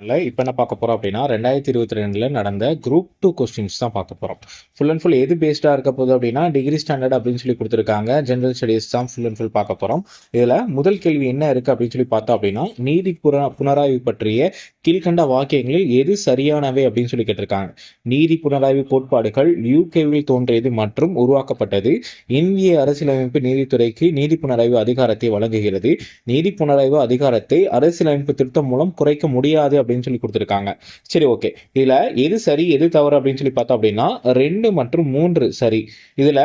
இல்லை இப்போ என்ன பார்க்க போகிறோம் அப்படின்னா ரெண்டாயிரத்தி இருபத்தி ரெண்டில் நடந்த குரூப் டூ கொஸ்டின்ஸ் தான் பார்க்க போகிறோம் ஃபுல் அண்ட் ஃபுல் எது பேஸ்டாக இருக்க போகுது அப்படின்னா டிகிரி ஸ்டாண்டர்ட் அப்படின்னு சொல்லி கொடுத்துருக்காங்க. ஜென்ரல் ஸ்டடீஸ் தான் ஃபுல் அண்ட் ஃபுல் பார்க்க போகிறோம் இதில் முதல் கேள்வி என்ன இருக்குது அப்படின்னு சொல்லி பார்த்தோம் அப்படின்னா நீதி புற புனராய்வு பற்றிய கீழ்கண்ட வாக்கியங்களில் எது சரியானவை அப்படின்னு சொல்லி கேட்டிருக்காங்க. நீதி புனராய்வு கோட்பாடுகள் யூகேவில் தோன்றியது மற்றும் உருவாக்கப்பட்டது. இந்திய அரசியலமைப்பு நீதித்துறைக்கு நீதி புனராய்வு அதிகாரத்தை வழங்குகிறது. நீதி புனராய்வு அதிகாரத்தை அரசியலமைப்பு திருத்தம் மூலம் குறைக்க முடியாது அப்படின்னு சொல்லி கொடுத்துருக்காங்க. சரி ஓகே இதில் எது சரி எது தவறு அப்படின்னு சொல்லி பார்த்தோம் அப்படின்னா ரெண்டு மற்றும் மூன்று சரி. இதில்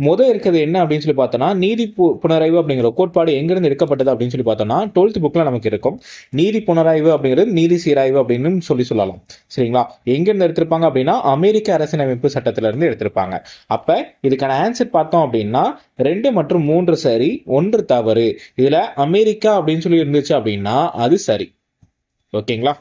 முதல் இருக்கிறது என்ன அப்படின்னு சொல்லி பார்த்தோம்னா நீதி பு- புனராய்வு அப்படிங்கிற கோட்பாடு எங்கிருந்து எடுக்கப்பட்டது அப்படின்னு சொல்லி பார்த்தோம்னா டுவெல்த் புக்கில் நமக்கு இருக்கும். நீதி புனராய்வு அப்படிங்கிறது நீதி சீராய்வு அப்படின்னு சொல்லி சொல்லலாம். சரிங்களா? எங்கிருந்து எடுத்திருப்பாங்க அப்படின்னா அமெரிக்க அரசியலமைப்பு சட்டத்திலிருந்து எடுத்திருப்பாங்க. அப்போ இதுக்கான ஆன்சர் பார்த்தோம் அப்படின்னா ரெண்டு மற்றும் மூன்று சரி ஒன்று தவறு. இதில் அமெரிக்கா அப்படின்னு சொல்லி இருந்துச்சு அப்படின்னா அது சரி. ஓகேங்களா?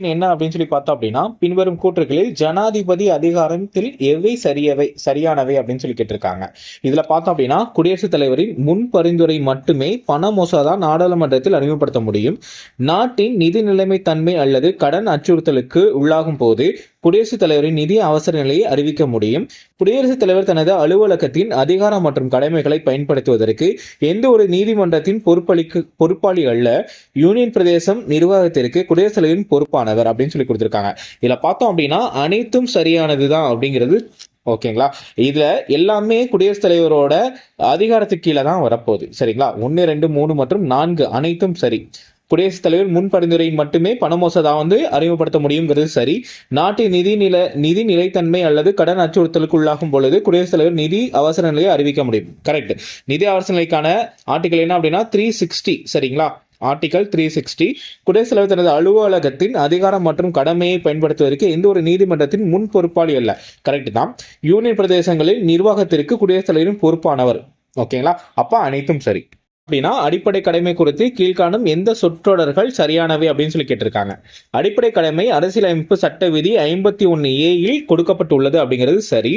என்ன அப்படின்னு சொல்லி பார்த்தோம் அப்படின்னா பின்வரும் கூற்றுகளில் ஜனாதிபதி அதிகாரத்தில் எவை சரியவை சரியானவை அப்படின்னு சொல்லி கேட்டிருக்காங்க. இதுல பார்த்தோம் அப்படின்னா குடியரசுத் தலைவரின் முன் பரிந்துரை மட்டுமே பண மசோதா நாடாளுமன்றத்தில் அறிமுகப்படுத்த முடியும். நாட்டின் நிதி நிலைமை தன்மை அல்லது கடன் அச்சுறுத்தலுக்கு உள்ளாகும் போது குடியரசுத் தலைவரின் நிதி அவசர நிலையை அறிவிக்க முடியும். குடியரசுத் தலைவர் தனது அலுவலகத்தின் அதிகாரம் மற்றும் கடமைகளை பயன்படுத்துவதற்கு எந்த ஒரு நீதிமன்றத்தின் பொறுப்பளிக்கு பொறுப்பாளி அல்ல. யூனியன் பிரதேசம் நிர்வாகத்திற்கு குடியரசுத் தலைவரின் பொறுப்பானவர் அப்படின்னு சொல்லி கொடுத்திருக்காங்க. இதில் பார்த்தோம் அப்படின்னா அனைத்தும் சரியானதுதான் அப்படிங்கிறது. ஓகேங்களா? இதுல எல்லாமே குடியரசுத் தலைவரோட அதிகாரத்துக்கு கீழே தான் வரப்போகுது. சரிங்களா? ஒன்று ரெண்டு மூணு மற்றும் நான்கு அனைத்தும் சரி. குடியரசுத் தலைவர் முன் பரிந்துரை மட்டுமே பண மோசதா வந்து அறிமுகப்படுத்த முடியுங்கிறது சரி. நாட்டின் நிதி நில நிதி நிலைத்தன்மை அல்லது கடன் அச்சுறுத்தலுக்கு உள்ளாகும் பொழுது குடியரசுத் தலைவர் நிதி அவசர நிலையை அறிவிக்க முடியும். கரெக்ட் நிதி அவசர நிலைக்கான ஆர்டிகல் என்ன அப்படின்னா த்ரீ சிக்ஸ்டி சரிங்களா? ஆர்டிகல் த்ரீ சிக்ஸ்டி குடியரசுத் தலைவர் தனது அலுவலகத்தின் அதிகாரம் மற்றும் கடமையை பயன்படுத்துவதற்கு எந்த ஒரு நீதிமன்றத்தின் முன் பொறுப்பாளி அல்ல. கரெக்ட் தான். யூனியன் பிரதேசங்களில் நிர்வாகத்திற்கு குடியரசுத் தலைவரின் பொறுப்பானவர். ஓகேங்களா அப்ப அனைத்தும் சரி. அப்படின்னா அடிப்படை கடமை குறித்து கீழ்காணும் எந்த சொற்றொடர்கள் சரியானவை அப்படின்னு சொல்லி கேட்டிருக்காங்க. அடிப்படை கடமை அரசியலமைப்பு சட்ட விதி ஐம்பத்தி ஒன்று ஏயில் கொடுக்கப்பட்டுள்ளது அப்படிங்கிறது சரி.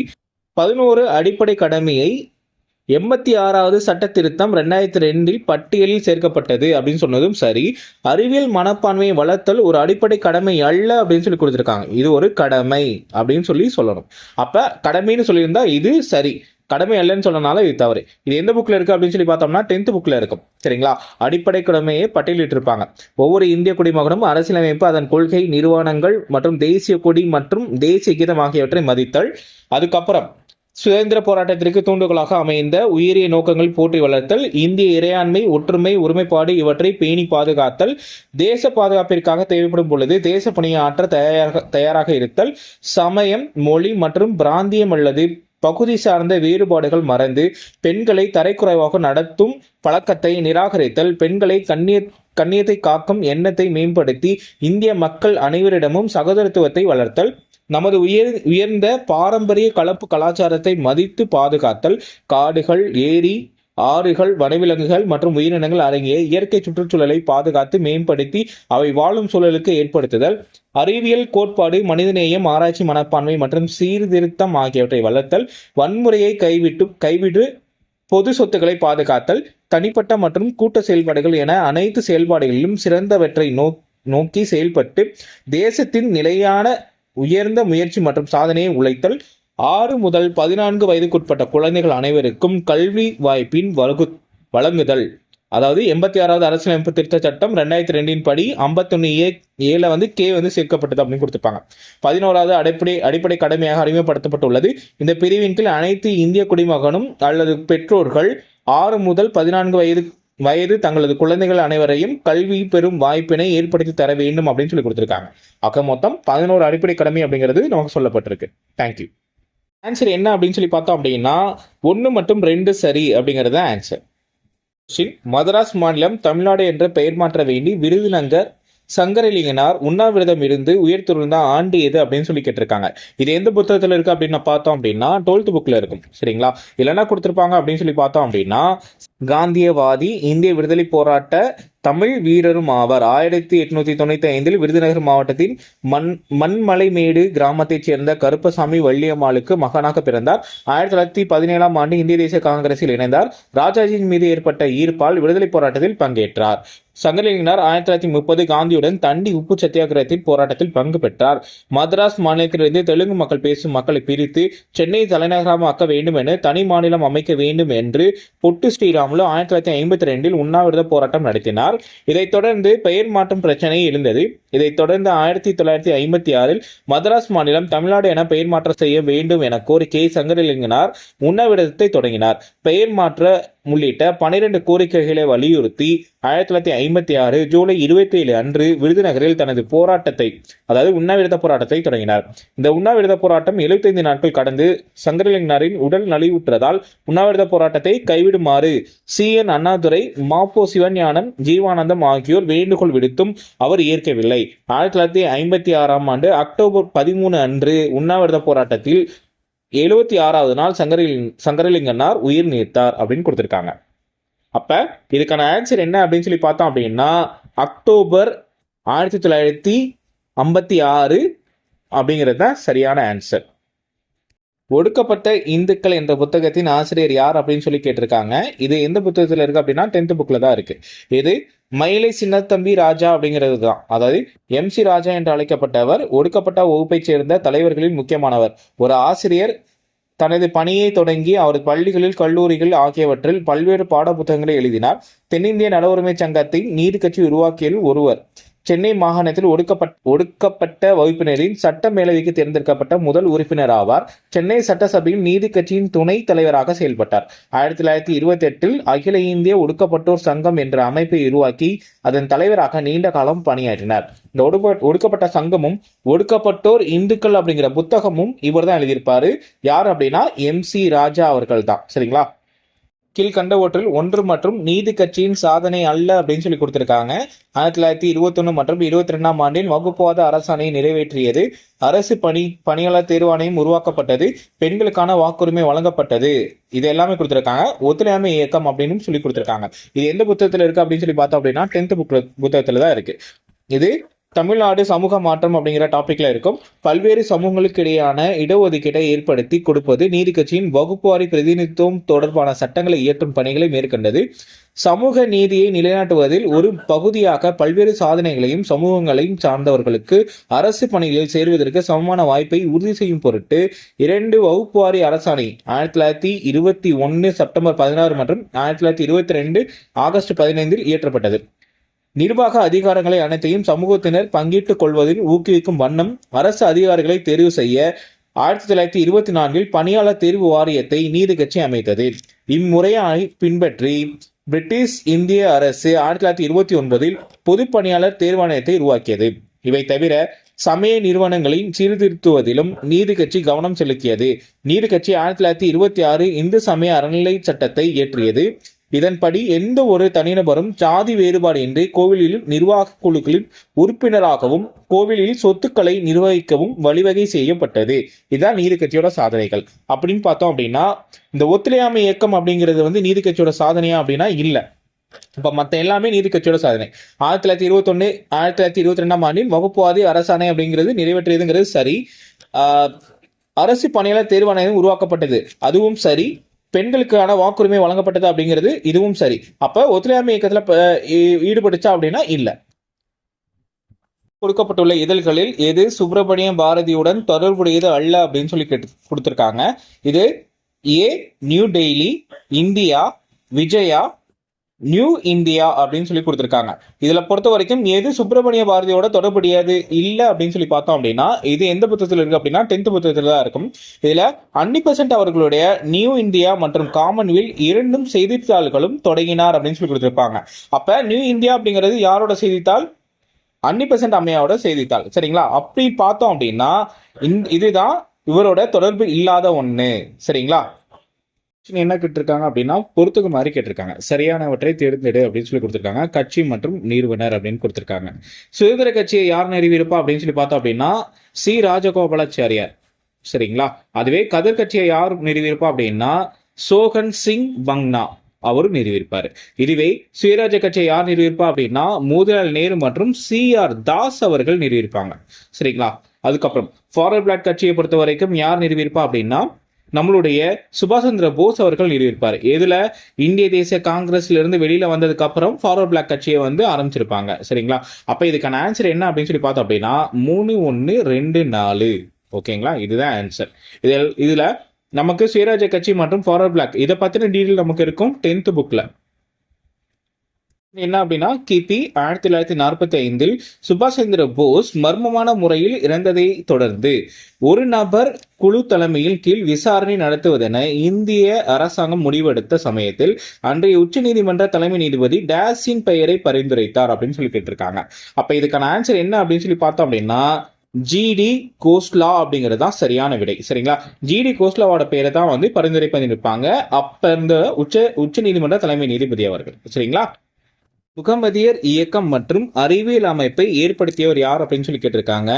பதினோரு அடிப்படை கடமையை எண்பத்தி ஆறாவது சட்ட திருத்தம் ரெண்டாயிரத்தி ரெண்டில் பட்டியலில் சேர்க்கப்பட்டது அப்படின்னு சொன்னதும் சரி. அறிவியல் மனப்பான்மையை வளர்த்தல் ஒரு அடிப்படை கடமை அல்ல அப்படின்னு சொல்லி கொடுத்துருக்காங்க. இது ஒரு கடமை அப்படின்னு சொல்லி சொல்லணும். அப்ப கடமைன்னு சொல்லியிருந்தா இது சரி. கடமை அல்லன்னு சொன்னனால இது தவறு. இது எந்த புக்கில் இருக்குது அப்படின்னு சொல்லி பார்த்தோம்னா டென்த் புக்கில் இருக்கும். சரிங்களா? அடிப்படை கடமையை பட்டியலிட்டிருப்பாங்க ஒவ்வொரு இந்திய குடிமகனும் அரசியலமைப்பு அதன் கொள்கை நிறுவனங்கள் மற்றும் தேசிய கொடி மற்றும் தேசிய கீதம் ஆகியவற்றை மதித்தல். அதுக்கப்புறம் சுதந்திர போராட்டத்திற்கு தூண்டுகோலாக அமைந்த உயரிய நோக்கங்கள் போற்றி வளர்த்தல் இந்திய இறையாண்மை ஒற்றுமை ஒருமைப்பாடு இவற்றை பேணி பாதுகாத்தல் தேச பாதுகாப்பிற்காக தேவைப்படும் பொழுது தேச பணியாற்ற தயாராக தயாராக இருத்தல் சமயம் மொழி மற்றும் பிராந்தியம் அல்லது பகுதி சார்ந்த வேறுபாடுகள் மறந்து பெண்களை தரைக்குறைவாக நடத்தும் பழக்கத்தை நிராகரித்தல் பெண்களை கண்ணிய கண்ணியத்தை காக்கும் எண்ணத்தை மேம்படுத்தி இந்திய மக்கள் அனைவரிடமும் சகோதரத்துவத்தை வளர்த்தல் நமது உயர் உயர்ந்த பாரம்பரிய கலப்பு கலாச்சாரத்தை மதித்து பாதுகாத்தல் காடுகள் ஏரி ஆறுகள் வனவிலங்குகள் மற்றும் உயிரினங்கள் அடங்கிய இயற்கை சுற்றுச்சூழலை பாதுகாத்து மேம்படுத்தி அவை வாழும் சூழலுக்கு ஏற்படுத்துதல் அறிவியல் கோட்பாடு மனிதநேயம் ஆராய்ச்சி மனப்பான்மை மற்றும் சீர்திருத்தம் ஆகியவற்றை வளர்த்தல் வன்முறையை கைவிட்டு கைவிடு பொது சொத்துக்களை பாதுகாத்தல் தனிப்பட்ட மற்றும் கூட்ட செயல்பாடுகள் என அனைத்து செயல்பாடுகளிலும் சிறந்தவற்றை நோ நோக்கி செயல்பட்டு தேசத்தின் நிலையான உயர்ந்த முயற்சி மற்றும் சாதனையை உழைத்தல் ஆறு முதல் பதினான்கு வயதுக்குட்பட்ட குழந்தைகள் அனைவருக்கும் கல்வி வாய்ப்பின் வழங்கு வழங்குதல். அதாவது எண்பத்தி ஆறாவது அரசியலமைப்பு திருத்த சட்டம் ரெண்டாயிரத்தி ரெண்டின் படி ஐம்பத்தொன்னு ஏ ஏல வந்து கே வந்து சேர்க்கப்பட்டது அப்படின்னு கொடுத்துருப்பாங்க. பதினோராவது அடிப்படை அடிப்படை கடமையாக அறிமுகப்படுத்தப்பட்டுள்ளது. இந்த பிரிவின் கீழ் அனைத்து இந்திய குடிமகனும் அல்லது பெற்றோர்கள் ஆறு முதல் பதினான்கு வயது வயது தங்களது குழந்தைகள் அனைவரையும் கல்வி பெறும் வாய்ப்பினை ஏற்படுத்தி தர வேண்டும் அப்படின்னு சொல்லி கொடுத்துருக்காங்க. ஆக மொத்தம் பதினோரு அடிப்படை கடமை அப்படிங்கிறது நமக்கு சொல்லப்பட்டிருக்கு. தேங்க்யூ ஆன்சர் என்ன அப்படின்னு சொல்லி பார்த்தோம் அப்படின்னா ஒன்று மற்றும் ரெண்டு சரி அப்படிங்கிறது தான் ஆன்சர் கொஸ்டின் மதராஸ் மாநிலம் தமிழ்நாடு என்ற பெயர் மாற்ற வேண்டி விருதுநகர் சங்கரலிங்கனார் உண்ணாவிரதம் இருந்து உயர் ஆண்டு எது அப்படின்னு சொல்லி கேட்டிருக்காங்க. இது எந்த புத்தகத்தில் இருக்கு அப்படின்னு பார்த்தோம் அப்படின்னா டுவெல்த் புக்ல இருக்கும். சரிங்களா? இல்லைன்னா கொடுத்துருப்பாங்க அப்படின்னு சொல்லி பார்த்தோம் அப்படின்னா காந்தியவாதி இந்திய விடுதலை போராட்ட தமிழ் வீரரும் ஆவார். ஆயிரத்தி எட்நூத்தி தொண்ணூத்தி ஐந்தில் விருதுநகர் மாவட்டத்தின் மண் மண்மலைமேடு கிராமத்தைச் சேர்ந்த கருப்பசாமி வள்ளியம்மாளுக்கு மகனாக பிறந்தார். ஆயிரத்தி தொள்ளாயிரத்தி பதினேழாம் ஆண்டு இந்திய தேசிய காங்கிரஸில் இணைந்தார். ராஜாஜியின் மீது ஏற்பட்ட ஈர்ப்பால் விடுதலை போராட்டத்தில் பங்கேற்றார். சங்கரலிங்கனார் ஆயிரத்தி தொள்ளாயிரத்தி முப்பது காந்தியுடன் தண்டி உப்பு சத்தியாகிரகத்தின் போராட்டத்தில் பங்கு பெற்றார். மദ്രാஸ் மாநிலத்திலிருந்து தெலுங்கு மக்கள் பேசும் மக்களை பிரித்து சென்னை தலைநகரமாக்க வேண்டும் என தனி மாநிலம் அமைக்க வேண்டும் என்று பொட்டு ஸ்ரீராமுலு ஆயிரத்தி தொள்ளாயிரத்தி ஐம்பத்தி ரெண்டில் உண்ணாவிரத போராட்டம் நடத்தினார். இதைத் தொடர்ந்து பெயர் மாற்றம் பிரச்சனை எழுந்தது. இதைத் தொடர்ந்து ஆயிரத்தி தொள்ளாயிரத்தி ஐம்பத்தி ஆறில் மதராஸ் மாநிலம் தமிழ்நாடு என பெயர் மாற்றம் செய்ய வேண்டும் என கோரிக்கையை சங்கரலிங்கனார் உண்ணாவிரதத்தை தொடங்கினார். பெயர் மாற்ற உள்ளிட்ட பனிரெண்டு கோரிக்கைகளை வலியுறுத்தி ஆயிரத்தி தொள்ளாயிரத்தி ஐம்பத்தி ஆறு ஜூலை இருபத்தி ஏழு அன்று விருதுநகரில் தனது போராட்டத்தை அதாவது உண்ணாவிரத போராட்டத்தை தொடங்கினார். இந்த உண்ணாவிரத போராட்டம் 75 நாட்கள் கடந்து சங்கரலிங்கனாரின் உடல் நலிவுற்றதால் உண்ணாவிரத போராட்டத்தை கைவிடுமாறு சி. என். அண்ணாதுரை மாப்போ சிவஞானம் ஜீவானந்தம் ஆகியோர் வேண்டுகோள் விடுத்தும் அவர் ஏற்கவில்லை. ஆயிரத்தி தொள்ளாயிரத்தி ஐம்பத்தி ஆறாம் ஆண்டு அக்டோபர் பதிமூணு அன்று உண்ணாவிரத போராட்டத்தில் எழுபத்தி ஆறாவது நாள் சங்கரலிங் சங்கரலிங்கனார் உயிர் நீத்தார் அப்படின்னு கொடுத்துருக்காங்க. அப்ப இதுக்கான ஆன்சர் என்ன அப்படின்னு சொல்லி பார்த்தோம் அப்படின்னா அக்டோபர் ஆயிரத்தி தொள்ளாயிரத்தி ஐம்பத்தி ஆறு அப்படிங்கிறது தான் சரியான ஆன்சர் ஒடுக்கப்பட்ட இந்துக்கள் என்ற புத்தகத்தின் ஆசிரியர் யார் அப்படின்னு சொல்லி கேட்டிருக்காங்க. இது எந்த புத்தகத்தில் இருக்கு அப்படின்னா டென்த் புக்கில் தான் இருக்கு. இது மயிலை சின்னத்தம்பி ராஜா அப்படிங்கிறது தான் அதாவது எம் சி ராஜா என்று அழைக்கப்பட்டவர் ஒடுக்கப்பட்ட வகுப்பைச் சேர்ந்த தலைவர்களில் முக்கியமானவர். ஒரு ஆசிரியர் தனது பணியை தொடங்கி அவர் பள்ளிகளில் கல்லூரிகள் ஆகியவற்றில் பல்வேறு பாட புத்தகங்களை எழுதினார். தென்னிந்திய நல உரிமை சங்கத்தின் நீதி கட்சி உருவாக்கியில் ஒருவர். சென்னை மாகாணத்தில் ஒடுக்கப்பட் ஒடுக்கப்பட்ட வகுப்பினரின் சட்ட மேலவைக்கு தேர்ந்தெடுக்கப்பட்ட முதல் உறுப்பினர் ஆவார். சென்னை சட்டசபையில் நீதி கட்சியின் துணைத் தலைவராக செயல்பட்டார். ஆயிரத்தி தொள்ளாயிரத்தி இருபத்தி எட்டில் அகில இந்திய ஒடுக்கப்பட்டோர் சங்கம் என்ற அமைப்பை உருவாக்கி அதன் தலைவராக நீண்ட காலம் பணியாற்றினார். இந்த ஒடுக்க ஒடுக்கப்பட்ட சங்கமும் ஒடுக்கப்பட்டோர் இந்துக்கள் அப்படிங்கிற புத்தகமும் இவர் தான் எழுதியிருப்பாரு. யார் அப்படின்னா எம் சி ராஜா அவர்கள் தான் சரிங்களா? கீழ்கண்டவற்றில் ஒன்று மற்றும் நீதி கட்சியின் சாதனை அல்ல அப்படின்னு சொல்லி கொடுத்திருக்காங்க. ஆயிரத்தி தொள்ளாயிரத்தி இருபத்தொன்னு மற்றும் இருபத்தி ரெண்டாம் ஆண்டில் வகுப்புவாத அரசாணையை நிறைவேற்றியது. அரசு பணி பணியாளர் தேர்வாணையம் உருவாக்கப்பட்டது. பெண்களுக்கான வாக்குரிமை வழங்கப்பட்டது. இது எல்லாமே கொடுத்துருக்காங்க. ஒத்துழையாமை இயக்கம் அப்படின்னு சொல்லி கொடுத்துருக்காங்க. இது எந்த புத்தகத்தில் இருக்கு அப்படின்னு சொல்லி பார்த்தோம் அப்படின்னா டென்த் புக் புத்தகத்தில் தான் இருக்கு. இது தமிழ்நாடு சமூக மாற்றம் அப்படிங்கிற டாபிக்ல இருக்கும். பல்வேறு சமூகங்களுக்கு இடையான இடஒதுக்கீட்டை ஏற்படுத்தி கொடுப்பது நீதி கட்சியின் வகுப்புவாரி பிரதிநிதித்துவம் தொடர்பான சட்டங்களை இயற்றும் பணிகளை மேற்கொண்டது. சமூக நீதியை நிலைநாட்டுவதில் ஒரு பகுதியாக பல்வேறு சாதனைகளையும் சமூகங்களையும் சார்ந்தவர்களுக்கு அரசு பணிகளில் சேர்வதற்கு சமமான வாய்ப்பை உறுதி செய்யும் பொருட்டு இரண்டு வகுப்புவாரி அரசாணை ஆயிரத்தி தொள்ளாயிரத்தி இருபத்தி ஒன்று செப்டம்பர் பதினாறு மற்றும் ஆயிரத்தி தொள்ளாயிரத்தி இருபத்தி ரெண்டு ஆகஸ்ட் பதினைந்தில் இயற்றப்பட்டது. நிர்வாக அதிகாரங்களை அனைத்தையும் சமூகத்தினர் பங்கிட்டுக் கொள்வதில் ஊக்குவிக்கும் வண்ணம் அரசு அதிகாரிகளை தேர்வு செய்ய ஆயிரத்தி தொள்ளாயிரத்தி இருபத்தி நான்கில் பணியாளர் தேர்வு வாரியத்தை நீதி கட்சி அமைத்தது. இம்முறையை பின்பற்றி பிரிட்டிஷ் இந்திய அரசு ஆயிரத்தி தொள்ளாயிரத்தி இருபத்தி ஒன்பதில் பொது பணியாளர் தேர்வாணையத்தை உருவாக்கியது. இவை தவிர சமய நிறுவனங்களின் சீர்திருத்துவதிலும் நீதி கட்சி கவனம் செலுத்தியது. நீதி கட்சி ஆயிரத்தி தொள்ளாயிரத்தி இருபத்தி ஆறு இந்து சமய அறநிலை சட்டத்தை இயற்றியது. இதன்படி எந்த ஒரு தனிநபரும் சாதி வேறுபாடு இன்றி கோவிலில் நிர்வாக குழுக்களின் உறுப்பினராகவும் கோவிலில் சொத்துக்களை நிர்வகிக்கவும் வழிவகை செய்யப்பட்டது. இதுதான் நீதிக்கட்சியோட சாதனைகள். அப்படின்னு பார்த்தோம் அப்படின்னா இந்த ஒத்துழையாமை இயக்கம் அப்படிங்கிறது வந்து நீதிக்கட்சியோட சாதனையா அப்படின்னா இல்லை. இப்ப மத்த எல்லாமே நீதி கட்சியோட சாதனை. ஆயிரத்தி தொள்ளாயிரத்தி இருபத்தி ஆயிரத்தி தொள்ளாயிரத்தி இருபத்தி ரெண்டாம் ஆண்டில் வகுப்புவாதி அரசாணை அப்படிங்கிறது நிறைவேற்றியதுங்கிறது சரி. அரசு பணியாளர் தேர்வாணையம் உருவாக்கப்பட்டது. அதுவும் சரி. பெண்களுக்கான வாக்குரிமை வழங்கப்பட்டது அப்படிங்கிறது இதுவும் சரி. அப்ப ஒத்துழையாமை இயக்கத்துல ஈ- ஈடுபட்டுச்சா அப்படின்னா இல்ல. கொடுக்கப்பட்டுள்ள இதழ்களில் எது சுப்பிரமணியம் பாரதியுடன் தொடர்புடையது அல்ல அப்படின்னு சொல்லி கேட்டு கொடுத்துருக்காங்க. இது a new daily India Vijaya new India அப்படின்னு சொல்லி கொடுத்துருக்காங்க. இதுல பொறுத்த வரைக்கும் எது சுப்பிரமணிய பாரதியோட தொடர்புடையது இல்லை அப்படின்னு சொல்லி பார்த்தோம் அப்படின்னா இது எந்த புத்தகத்தில் இருக்கு அப்படின்னா டென்த் புத்தகத்தில் தான் இருக்கும். இதுல அன்னி பெசன்ட் அவர்களுடைய நியூ இந்தியா மற்றும் காமன்வெல் இரண்டும் செய்தித்தாள்களும் தொடங்கினார் அப்படின்னு சொல்லி கொடுத்துருப்பாங்க. அப்ப நியூ இந்தியா அப்படிங்கிறது யாரோட செய்தித்தாள்? அன்னி பெசன்ட் அம்மையாவோட செய்தித்தாள். சரிங்களா? அப்படி பார்த்தோம் அப்படின்னா இந் இதுதான் இவரோட தொடர்பு இல்லாத ஒன்று சரிங்களா? என்ன கேட்டிருக்காங்க அப்படின்னா பொறுத்துக்கு மாதிரி கேட்டிருக்காங்க. சரியானவற்றை தேர்ந்தெடு அப்படின்னு சொல்லி கொடுத்துருக்காங்க. கட்சி மற்றும் நிறுவனர் அப்படின்னு கொடுத்துருக்காங்க. சுதந்திர கட்சியை யார் நிறுவியிருப்பா அப்படின்னு சொல்லி பார்த்தோம் அப்படின்னா சி. ராஜகோபாலாச்சாரியார். சரிங்களா? அதுவே கதிர் கட்சியை யார் நிறுவியிருப்பா அப்படின்னா சோகன் சிங் பங்னா அவரும் நிறுவியிருப்பாரு இதுவே சுயராஜ கட்சியை யார் நிறுவியிருப்பா அப்படின்னா மோதிலால் நேரு மற்றும் சி. ஆர். தாஸ் அவர்கள் நிறுவியிருப்பாங்க சரிங்களா? அதுக்கப்புறம் ஃபார்வர்ட் பிளாக் கட்சியை பொறுத்த வரைக்கும் யார் நிறுவியிருப்பா அப்படின்னா நம்மளுடைய சுபாஷ் சந்திர போஸ் அவர்கள் நிறுவியிருப்பார் இதில் இந்திய தேசிய காங்கிரஸ்ல இருந்து வெளியில வந்ததுக்கு அப்புறம் ஃபார்வர்ட் பிளாக் கட்சியை வந்து ஆரம்பிச்சிருப்பாங்க. சரிங்களா? அப்ப இதுக்கான ஆன்சர் என்ன அப்படின்னு சொல்லி பார்த்தோம் அப்படின்னா மூணு ஒன்னு ரெண்டு நாலு. ஓகேங்களா? இதுதான் ஆன்சர் இதில் இதுல நமக்கு சுயராஜ கட்சி மற்றும் ஃபார்வர்ட் பிளாக் இதை பத்தின டீட்டெயில் நமக்கு இருக்கும் டென்த் புக்ல என்ன அப்படின்னா கிபி ஆயிரத்தி தொள்ளாயிரத்தி நாற்பத்தி ஐந்தில் சுபாஷ் சந்திர போஸ் மர்மமான முறையில் இறந்ததை தொடர்ந்து ஒரு நபர் குழு தலைமையில் கீழ் விசாரணை நடத்துவதென இந்திய அரசாங்கம் முடிவெடுத்த சமயத்தில் அன்றைய உச்ச நீதிமன்ற தலைமை நீதிபதி டேஸின் பெயரை பரிந்துரைத்தார் அப்படின்னு சொல்லி கேட்டிருக்காங்க. அப்ப இதுக்கான ஆன்சர் என்ன அப்படின்னு சொல்லி பார்த்தோம் அப்படின்னா ஜிடி கோஸ்லா அப்படிங்கிறது தான் சரியான விடை. சரிங்களா? ஜிடி கோஸ்லாவோட பேரை தான் வந்து பரிந்துரை பண்ணியிருப்பாங்க. அப்ப இருந்த உச்ச உச்ச நீதிமன்ற தலைமை நீதிபதி அவர்கள். சரிங்களா? முகமதியர் இயக்கம் மற்றும் அறிவியல் அமைப்பை ஏற்படுத்தியவர் யார் அப்படின்னு சொல்லி கேட்டிருக்காங்க.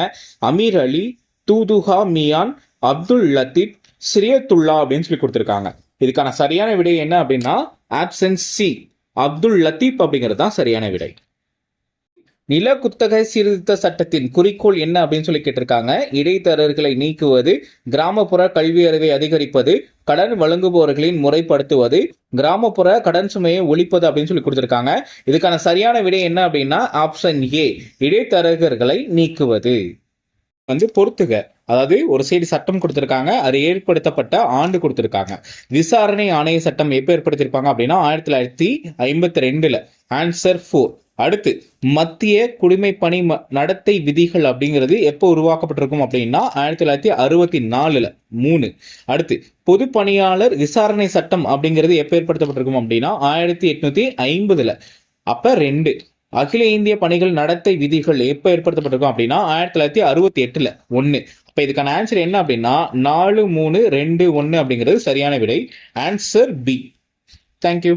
அமீர் அலி தூதுஹா மியான் அப்துல் லத்தீப் ஸ்ரீயத்துல்லா அப்படின்னு சொல்லி கொடுத்திருக்காங்க. இதுக்கான சரியான விடை என்ன அப்படின்னா ஆப்சன்ஸ் சி அப்துல் லத்தீப் அப்படிங்கிறது தான் சரியான விடை. நில குத்தகை சீர்திருத்த சட்டத்தின் குறிக்கோள் என்ன அப்படின்னு சொல்லி கேட்டிருக்காங்க. இடைத்தரகர்களை நீக்குவது கிராமப்புற கல்வி அறிவை அதிகரிப்பது கடன் வழங்குபவர்களின் முறைப்படுத்துவது கிராமப்புற கடன் சுமையை ஒழிப்பது அப்படின்னு சொல்லி கொடுத்திருக்காங்க. இதுக்கான சரியான விடை என்ன அப்படின்னா ஆப்ஷன் ஏ இடைத்தரகர்களை நீக்குவது. வந்து பொறுத்துக. அதாவது ஒரு சைடு சட்டம் கொடுத்துருக்காங்க அது ஏற்படுத்தப்பட்ட ஆண்டு கொடுத்துருக்காங்க. விசாரணை ஆணைய சட்டம் எப்போ ஏற்படுத்தியிருப்பாங்க அப்படின்னா ஆயிரத்தி தொள்ளாயிரத்தி ஐம்பத்தி ரெண்டுல. ஆன்சர் ஃபோர் அடுத்து மத்திய குடிமை பணி ம- நடத்தை விதிகள் அப்படிங்கிறது எப்போ உருவாக்கப்பட்டிருக்கும் அப்படின்னா ஆயிரத்தி தொள்ளாயிரத்தி அறுபத்தி நாலுல மூணு. அடுத்து பொது பணியாளர் விசாரணை சட்டம் அப்படிங்கிறது எப்போ ஏற்படுத்தப்பட்டிருக்கும் அப்படின்னா ஆயிரத்தி எட்நூத்தி ஐம்பதுல. அப்ப ரெண்டு அகில இந்திய பணிகள் நடத்தை விதிகள் எப்போ ஏற்படுத்தப்பட்டிருக்கும் அப்படின்னா ஆயிரத்தி தொள்ளாயிரத்தி அறுபத்தி எட்டுல ஒன்று அப்ப இதுக்கான ஆன்சர் என்ன அப்படின்னா நாலு மூணு ரெண்டு ஒன்னு அப்படிங்கிறது சரியான விடை. ஆன்சர் பி தேங்க்யூ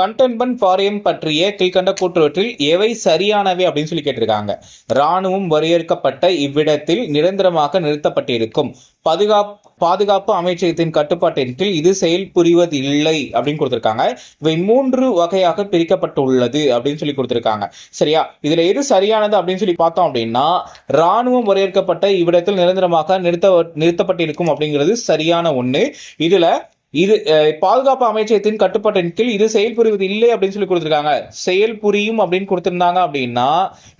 கண்டென்மெண்ட் ஃபாரியம் பற்றிய கீழ்கண்ட கூற்றுவற்றில் எவை சரியானவை அப்படின்னு சொல்லி கேட்டிருக்காங்க. ராணுவம் வரையறுக்கப்பட்ட இவ்விடத்தில் நிரந்தரமாக நிறுத்தப்பட்டிருக்கும். பாதுகாப்பு பாதுகாப்பு அமைச்சகத்தின் கட்டுப்பாட்டின் கீழ் இது செயல்புரிவதில்லை அப்படின்னு கொடுத்திருக்காங்க. இவை மூன்று வகையாக பிரிக்கப்பட்டுள்ளது அப்படின்னு சொல்லி கொடுத்திருக்காங்க. சரியா? இதுல எது சரியானது அப்படின்னு சொல்லி பார்த்தோம் அப்படின்னா ராணுவம் வரையறுக்கப்பட்ட இவ்விடத்தில் நிரந்தரமாக நிறுத்த நிறுத்தப்பட்டிருக்கும் அப்படிங்கிறது சரியான ஒன்று இதுல இது பாதுகாப்பு அமைச்சகத்தின் கட்டுப்பாட்டின் கீழ் இது செயல்புரிவது இல்லை அப்படின்னு சொல்லி கொடுத்துருக்காங்க. செயல்புரியும் அப்படின்னு கொடுத்துருந்தாங்க அப்படின்னா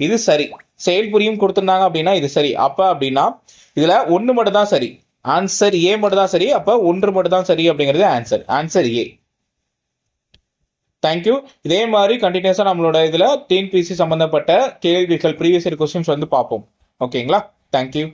இது சரி. செயல்புரியும் கொடுத்துருந்தாங்க அப்படின்னா இது சரி. அப்ப அப்படின்னா இதுல ஒன்று மட்டும் தான் சரி. ஆன்சர் ஏ மட்டும் தான் சரி. அப்ப ஒன்று மட்டும் தான் சரி அப்படிங்கிறது ஆன்சர் ஆன்சர் ஏ தேங்க்யூ இதே மாதிரி கண்டினியூஸா நம்மளோட இதுல டிஎன்பிசி சம்பந்தப்பட்ட கேள்விகள் ப்ரீவியஸ் இயர் கொஸ்டின்ஸ் வந்து பார்ப்போம். ஓகேங்களா தேங்க்யூ